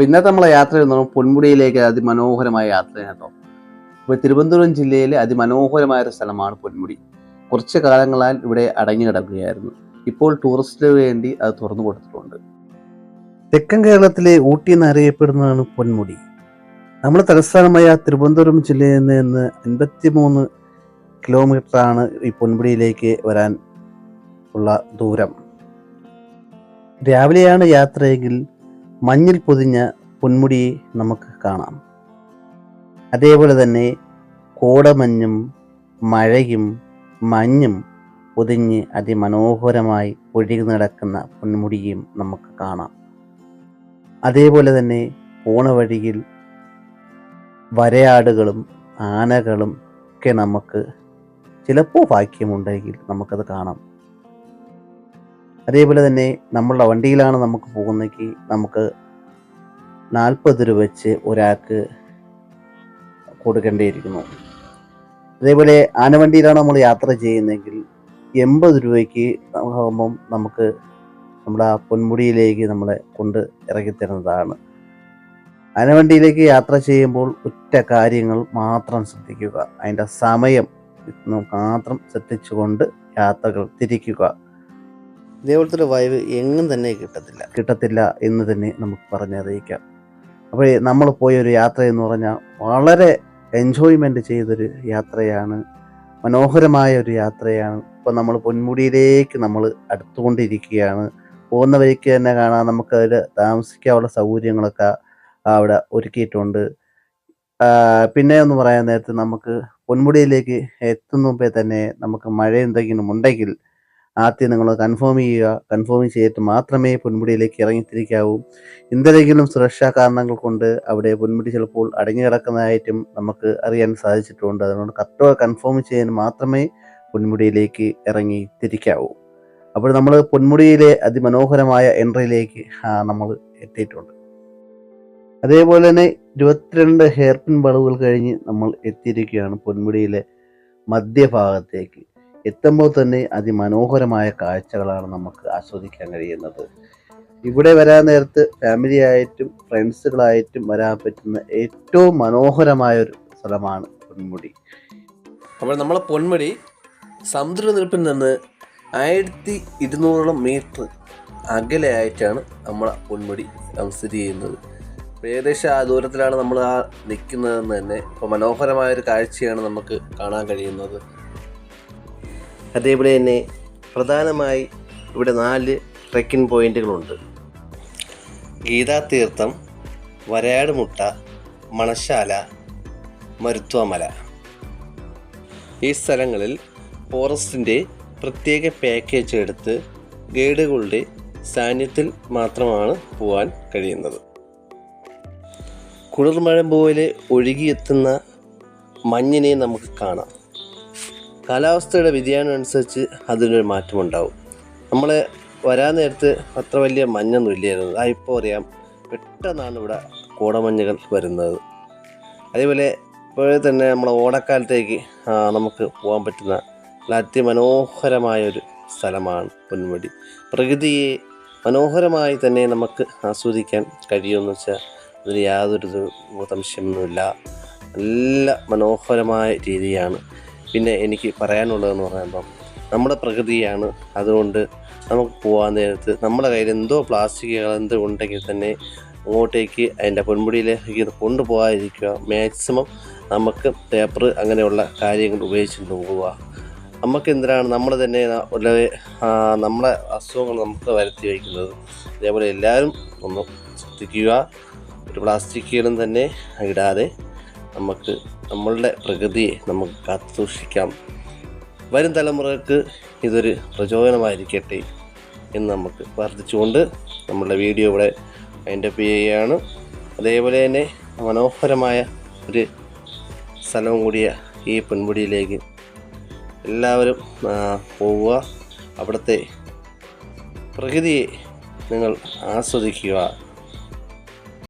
അപ്പോൾ ഇന്നത്തെ നമ്മളെ യാത്ര എന്ന് പൊന്മുടിയിലേക്ക് അതിമനോഹരമായ യാത്രയാണ് കേട്ടോ ഇപ്പോൾ തിരുവനന്തപുരം ജില്ലയിലെ അതിമനോഹരമായ ഒരു സ്ഥലമാണ് പൊന്മുടി. കുറച്ച് കാലങ്ങളാൽ ഇവിടെ അടങ്ങി കിടക്കുകയായിരുന്നു. ഇപ്പോൾ ടൂറിസ്റ്റിന് വേണ്ടി അത് തുറന്നു കൊടുത്തിട്ടുണ്ട്. തെക്കൻ കേരളത്തിലെ ഊട്ടി എന്നറിയപ്പെടുന്നതാണ് പൊന്മുടി. നമ്മുടെ തലസ്ഥാനമായ തിരുവനന്തപുരം ജില്ലയിൽ നിന്ന് അൻപത്തിമൂന്ന് കിലോമീറ്ററാണ് ഈ പൊന്മുടിയിലേക്ക് വരാൻ ഉള്ള ദൂരം. രാവിലെയാണ് യാത്രയെങ്കിൽ മഞ്ഞിൽ പൊതിഞ്ഞ പൊന്മുടിയെ നമുക്ക് കാണാം. അതേപോലെ തന്നെ കോടമഞ്ഞും മഴയും മഞ്ഞും പൊതിഞ്ഞ് അതിമനോഹരമായി ഒഴുകി നടക്കുന്ന പൊന്മുടിയും നമുക്ക് കാണാം. അതേപോലെ തന്നെ പോണ വഴിയിൽ വരയാടുകളും ആനകളും ഒക്കെ നമുക്ക് ചിലപ്പോൾ വാക്യമുണ്ടെങ്കിൽ നമുക്കത് കാണാം. അതേപോലെ തന്നെ നമ്മളുടെ വണ്ടിയിലാണ് നമുക്ക് പോകുന്നെങ്കിൽ നമുക്ക് നാൽപ്പത് രൂപ വെച്ച് ഒരാൾക്ക് കൊടുക്കേണ്ടിയിരിക്കുന്നു. അതേപോലെ ആനവണ്ടിയിലാണ് നമ്മൾ യാത്ര ചെയ്യുന്നതെങ്കിൽ എൺപത് രൂപയ്ക്ക് ആകുമ്പം നമുക്ക് നമ്മുടെ ആ പൊന്മുടിയിലേക്ക് നമ്മളെ കൊണ്ട് ഇറക്കി തരുന്നതാണ്. ആനവണ്ടിയിലേക്ക് യാത്ര ചെയ്യുമ്പോൾ ഒറ്റ കാര്യങ്ങൾ മാത്രം ശ്രദ്ധിക്കുക. അതിന്റെ സമയം മാത്രം ശ്രദ്ധിച്ചുകൊണ്ട് യാത്രകൾ തിരിക്കുക. ഇതേപോലത്തെ ഒരു വൈവ് എങ്ങും തന്നെ കിട്ടത്തില്ല. കിട്ടത്തില്ല എന്ന് തന്നെ നമുക്ക് പറഞ്ഞറിയിക്കാം അപ്പോൾ നമ്മൾ പോയൊരു യാത്ര എന്ന് പറഞ്ഞാൽ വളരെ എൻജോയ്മെന്റ് ചെയ്തൊരു യാത്രയാണ്. മനോഹരമായ ഒരു യാത്രയാണ്. ഇപ്പോൾ നമ്മൾ പൊന്മുടിയിലേക്ക് നമ്മൾ അടുത്തുകൊണ്ടിരിക്കുകയാണ്. പോകുന്ന വഴിക്ക് തന്നെ കാണാം. നമുക്ക് അതിൽ താമസിക്കാനുള്ള സൗകര്യങ്ങളൊക്കെ അവിടെ ഒരുക്കിയിട്ടുണ്ട്. പിന്നെ ഒന്ന് പറയാൻ നേരത്തെ നമുക്ക് പൊന്മുടിയിലേക്ക് എത്തുന്ന തന്നെ നമുക്ക് മഴ എന്തെങ്കിലും ഉണ്ടെങ്കിൽ ആദ്യം നിങ്ങൾ കൺഫേം ചെയ്യുക. കൺഫേം ചെയ്തിട്ട് മാത്രമേ പൊന്മുടിയിലേക്ക് ഇറങ്ങിത്തിരിക്കാവൂ. എന്തെങ്കിലും സുരക്ഷാ കാരണങ്ങൾ കൊണ്ട് അവിടെ പൊന്മുടി ചിലപ്പോൾ അടങ്ങി കിടക്കുന്നതായിട്ടും നമുക്ക് അറിയാൻ സാധിച്ചിട്ടുണ്ട്. അതുകൊണ്ട് കറക്റ്റ് കൺഫേം ചെയ്യാൻ മാത്രമേ പൊന്മുടിയിലേക്ക് ഇറങ്ങി തിരിക്കാവൂ അപ്പോൾ നമ്മൾ പൊന്മുടിയിലെ അതിമനോഹരമായ എൻട്രിയിലേക്ക് നമ്മൾ എത്തിയിട്ടുണ്ട്. അതേപോലെ തന്നെ ഇരുപത്തിരണ്ട് ഹെയർപിൻ വളവുകൾ കഴിഞ്ഞ് നമ്മൾ എത്തിയിരിക്കുകയാണ് പൊന്മുടിയിലെ മധ്യഭാഗത്തേക്ക്. എത്തുമ്പോൾ തന്നെ അതിമനോഹരമായ കാഴ്ചകളാണ് നമുക്ക് ആസ്വദിക്കാൻ കഴിയുന്നത്. ഇവിടെ വരാൻ നേരത്ത് ഫാമിലി ആയിട്ടും ഫ്രണ്ട്സുകളായിട്ടും വരാൻ പറ്റുന്ന ഏറ്റവും മനോഹരമായ ഒരു സ്ഥലമാണ് പൊന്മുടി. അപ്പോൾ നമ്മളെ പൊന്മുടി സമുദ്രനിരപ്പിൽ നിന്ന് ആയിരത്തി ഇരുന്നൂറോളം മീറ്റർ അകലെയായിട്ടാണ് നമ്മളെ പൊന്മുടി സ്ഥിതി ചെയ്യുന്നത്. അപ്പോൾ ഏകദേശം ആ ദൂരത്തിലാണ് നമ്മൾ ആ നിൽക്കുന്നതെന്ന് തന്നെ ഇപ്പോൾ മനോഹരമായ ഒരു കാഴ്ചയാണ് നമുക്ക് കാണാൻ കഴിയുന്നത്. അതേപോലെ തന്നെ പ്രധാനമായി ഇവിടെ നാല് ട്രെക്കിംഗ് പോയിന്റുകളുണ്ട്. ഗീതാതീർത്ഥം വരയാടുമുട്ട മണശാല മരുത്വമല. ഈ സ്ഥലങ്ങളിൽ ഫോറസ്റ്റിന്റെ പ്രത്യേക പാക്കേജ് എടുത്ത് ഗൈഡുകളുടെ സാന്നിധ്യത്തിൽ മാത്രമാണ് പോകാൻ കഴിയുന്നത്. കുളിർമഴ പോലെ ഒഴുകിയെത്തുന്ന മഞ്ഞിനെ നമുക്ക് കാണാം. കാലാവസ്ഥയുടെ വ്യതിയാനം അനുസരിച്ച് അതിനൊരു മാറ്റമുണ്ടാവും. നമ്മൾ വരാൻ നേരത്ത് അത്ര വലിയ മഞ്ഞൊന്നും ഇല്ലായിരുന്നു. ആ ഇപ്പോൾ അറിയാം പെട്ടെന്നാണ് ഇവിടെ കോടമഞ്ഞുകൾ വരുന്നത്. അതേപോലെ ഇപ്പോഴേ തന്നെ നമ്മളെ ഓണക്കാലത്തേക്ക് നമുക്ക് പോകാൻ പറ്റുന്ന അതിമനോഹരമായൊരു സ്ഥലമാണ് പൊന്മുടി. പ്രകൃതിയെ മനോഹരമായി തന്നെ നമുക്ക് ആസ്വദിക്കാൻ കഴിയുമെന്ന് വെച്ചാൽ അതിന് യാതൊരു സംശയമൊന്നുമില്ല നല്ല മനോഹരമായ രീതിയാണ് പിന്നെ എനിക്ക് പറയാനുള്ളതെന്ന് പറയുമ്പം നമ്മുടെ പ്രകൃതിയാണ്. അതുകൊണ്ട് നമുക്ക് പോകാൻ നേരത്ത് നമ്മുടെ കയ്യിൽ എന്തോ പ്ലാസ്റ്റിക്കുകൾ എന്തോ ഉണ്ടെങ്കിൽ തന്നെ അങ്ങോട്ടേക്ക് അതിന്റെ പൊൻമുടിയിലേക്ക് കൊണ്ടുപോകാതിരിക്കുക. മാക്സിമം നമുക്ക് പേപ്പർ അങ്ങനെയുള്ള കാര്യങ്ങൾ ഉപയോഗിച്ചുകൊണ്ട് പോവുക. നമുക്ക് എന്തിനാണ് നമ്മൾ തന്നെ വളരെ നമ്മളെ അസുഖങ്ങൾ നമുക്ക് വരുത്തി വയ്ക്കുന്നത്? അതേപോലെ എല്ലാവരും ഒന്ന് ശ്രദ്ധിക്കുക. ഒരു പ്ലാസ്റ്റിക്കുകളും തന്നെ ഇടാതെ നമുക്ക് നമ്മളുടെ പ്രകൃതിയെ നമുക്ക് കാത്തു സൂക്ഷിക്കാം വരും തലമുറകൾക്ക് ഇതൊരു പ്രചോദനമായിരിക്കട്ടെ എന്ന് നമുക്ക് പ്രാർത്ഥിച്ചുകൊണ്ട് നമ്മളുടെ വീഡിയോ ഇവിടെ അതിന്റെ ചെയ്യുകയാണ്. അതേപോലെ തന്നെ മനോഹരമായ ഒരു സ്ഥലവും കൂടിയ ഈ പെൺപുടിയിലേക്ക് എല്ലാവരും പോവുക. അവിടുത്തെ പ്രകൃതിയെ നിങ്ങൾ ആസ്വദിക്കുക.